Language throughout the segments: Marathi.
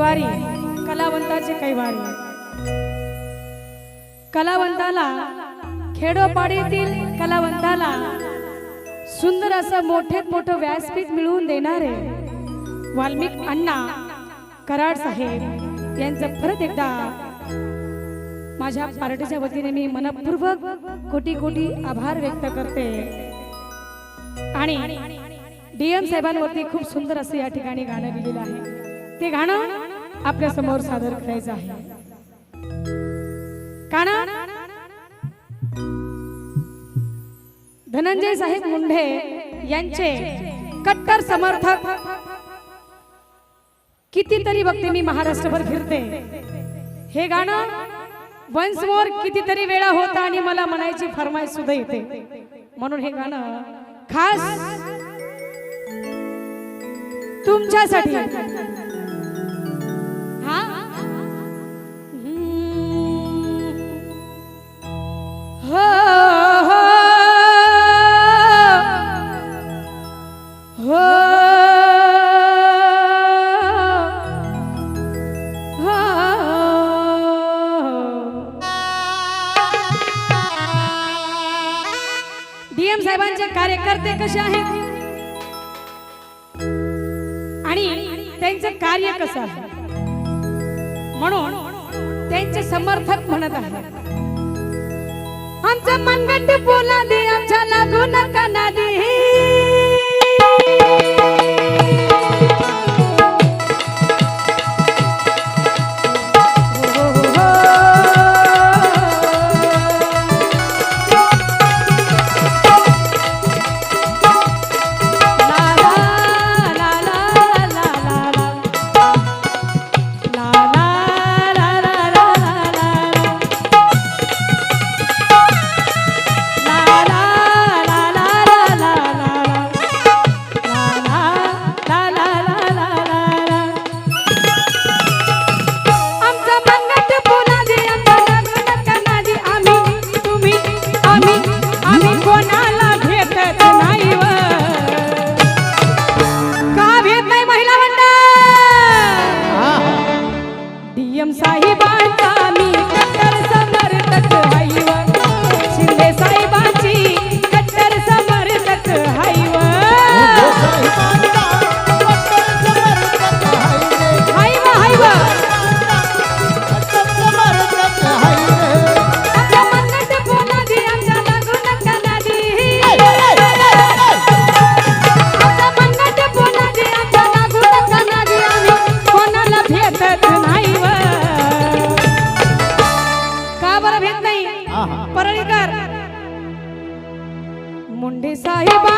कैवारी कलावंताचे कैवारी. कलावंताला खेडोपाडीतील कलावंताला सुंदर असं मोठे मोठं व्यासपीठ मिळवून देणारे वाल्मिक अण्णा कराड साहेब यांचं परत एकदा माझ्या पार्टीच्या वतीने मी मनपूर्वक कोटी कोटी आभार व्यक्त करते. आणि डीएम साहेबांवरती खूप सुंदर असं या ठिकाणी गाणं लिहिलेलं आहे. ते गाणं आपल्यासमोर सादर करायचं आहे. गाणं धनंजय साहेब मुंढे यांचे कट्टर समर्थक. कितीतरी बघते मी महाराष्ट्रभर फिरते. हे गाणं वन्स मोर कितीतरी वेळा होता आणि मला म्हणायची फरमाईश सुद्धा येते. म्हणून हे गाणं खास तुमच्यासाठी. डीएम साहेबांचे कार्यकर्ते कसे आहेत? आणि त्यांचं कार्य कसं आहे? म्हणून त्यांचे समर्थक म्हणत आहेत. आमचं मनगट बोला दे आमच्या लागू नका नादी. साहेबांचा मी कट्टर समर्थक आहे. সাহেব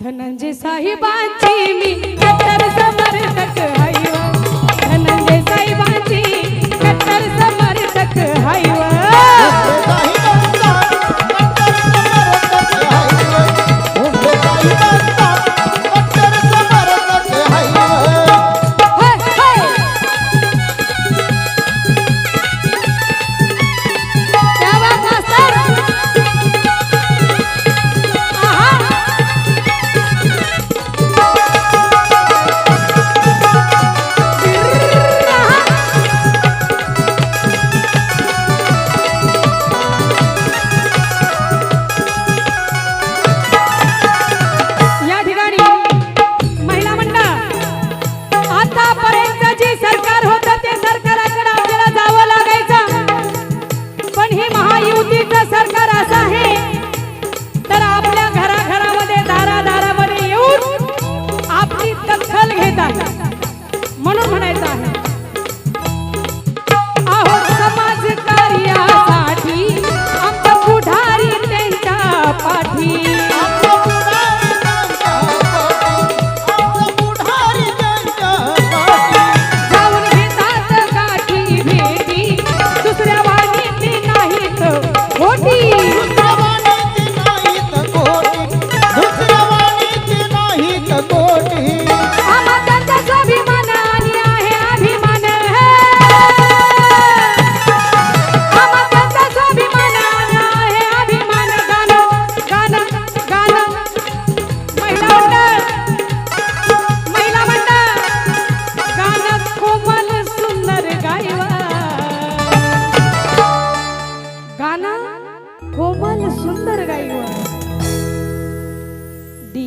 धनंजय साहेबांची मी कट्टर समर्थक हाईव धनंजय साहेबांची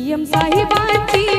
डीएम साहेबांची